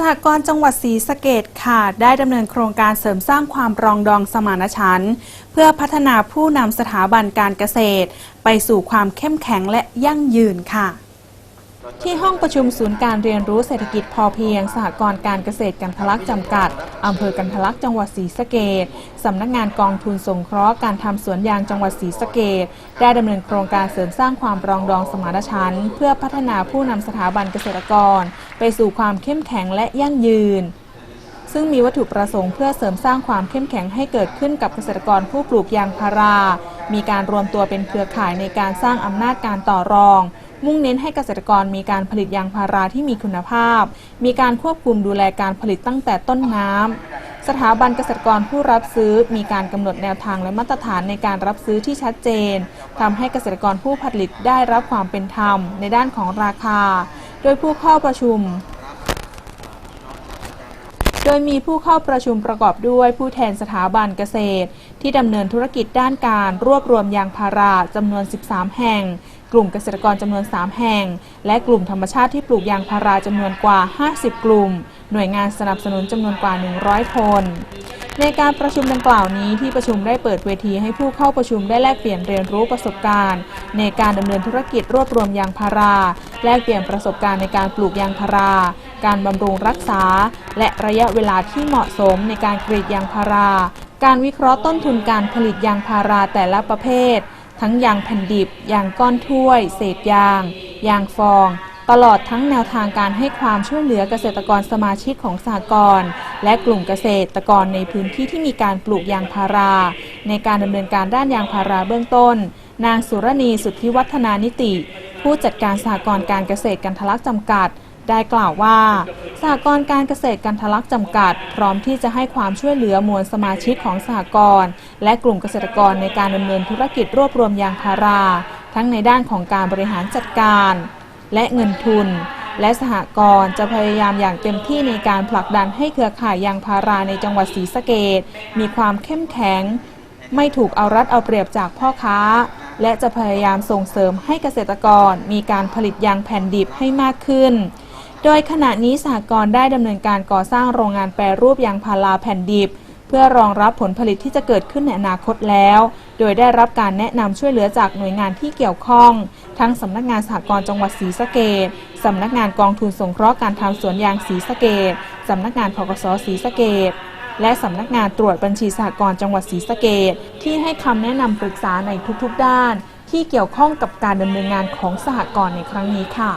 สหกรณ์จังหวัดศรีสะเกดค่ะ ได้ดำเนินโครงการเสริมสร้างความปรองดองสมานฉันท์เพื่อพัฒนาผู้นำสถาบันการเกษตร ไปสู่ความเข้มแข็งและยั่งยืนค่ะ ที่ห้องประชุมศูนย์การเรียนรู้เศรษฐกิจพอเพียง สหกรณ์การเกษตรกันทะลักจำกัดอำเภอกันทะลักจังหวัดศรีสะเกดสำนักงานกองทุนสงเคราะห์การทำสวนยางจังหวัดศรีสะเกดได้ดำเนินโครงการเสริมสร้างความปรองดองสมานฉันท์เพื่อพัฒนาผู้นำสถาบันเกษตรกร ไปสู่ความเข้มแข็งและยั่งยืน ซึ่งมีวัตถุประสงค์เพื่อเสริมสร้างความเข้มแข็งให้เกิดขึ้นกับเกษตรกรผู้ปลูกยางพารา มีการรวมตัวเป็นเครือข่ายในการสร้างอำนาจการต่อรอง มุ่งเน้นให้เกษตรกรมีการผลิตยางพาราที่มีคุณภาพ มีการควบคุมดูแลการผลิตตั้งแต่ต้นน้ำสถาบันเกษตรกรผู้รับซื้อมีการกำหนดแนวทางและมาตรฐานในการรับซื้อที่ชัดเจนทำให้เกษตรกรผู้ผลิตได้รับความเป็นธรรมในด้านของราคา ดยผู้เข้าประชุม โดยมีผู้เข้าประชุมประกอบด้วยผู้แทนสถาบันเกษตร ที่ดำเนินธุรกิจด้านการรวบรวมยางพาราจำนวน 13 แห่ง กลุ่มเกษตรกรจำนวน 3 แห่ง และกลุ่มธรรมชาติที่ปลูกยางพาราจำนวนกว่า 50 กลุ่ม หน่วยงานสนับสนุนจำนวนกว่า 100 คน ในการประชุมดังกล่าวนี้ที่ประชุมได้เปิดเวทีให้ผู้เข้าประชุมได้แลกเปลี่ยนเรียนรู้ประสบการณ์ ในการดำเนินธุรกิจรวบรวมยางพารา แลกเปลี่ยนประสบการณ์ในการปลูกยางพารา การบำรุงรักษา และระยะเวลาที่เหมาะสมในการกรีดยางพารา การวิเคราะห์ต้นทุนการผลิตยางพาราแต่ละประเภท ทั้งยางแผ่นดิบ ยางก้อนถ้วย เศษยาง ยางฟองตลอดทั้งแนวทางการให้ความช่วยเหลือเกษตรกรสมาชิกของสหกรณ์และกลุ่มเกษตรกรในพื้นที่ที่มีการปลูกยางพารา ในการดำเนินการด้านยางพาราเบื้องต้น นางสุรณีสุทธิวัฒนานิติ ผู้จัดการสหกรณ์การเกษตรกันทะลักจำกัด ได้กล่าวว่าสหกรณ์การเกษตรกันทะลักจำกัด พร้อมที่จะให้ความช่วยเหลือมวลสมาชิกของสหกรณ์และกลุ่มเกษตรกรในการดำเนินธุรกิจรวบรวมยางพารา ทั้งในด้านของการบริหารจัดการ และเงินทุนและสหกรณ์จะพยายามอย่างเต็มที่ในการผลักดันให้เครือข่ายยางพาราในจังหวัดศรีสะเกดมีความเข้มแข็ง ไม่ถูกเอารัดเอาเปรียบจากพ่อค้า และจะพยายามส่งเสริมให้เกษตรกรมีการผลิตยางแผ่นดิบให้มากขึ้น โดยขณะนี้สหกรณ์ได้ดำเนินการก่อสร้างโรงงานแปรรูปยางพาราแผ่นดิบ เพื่อรองรับผลผลิตที่จะเกิดขึ้นในอนาคตแล้ว โดยได้รับการแนะนำช่วยเหลือจากหน่วยงานที่เกี่ยวข้อง ทั้งสำนักงานสหกรณ์จังหวัดศรีสะเกดสำนักงานกองทุนสงเคราะห์การทำสวนยางศรีสะเกดสำนักงานพกสศรีสะเกด และสำนักงานตรวจบัญชีสหกรณ์จังหวัดศรีสะเกดที่ให้คำแนะนำปรึกษาในทุกๆด้าน ที่เกี่ยวข้องกับการดำเนินงานของสหกรณ์ในครั้งนี้ค่ะ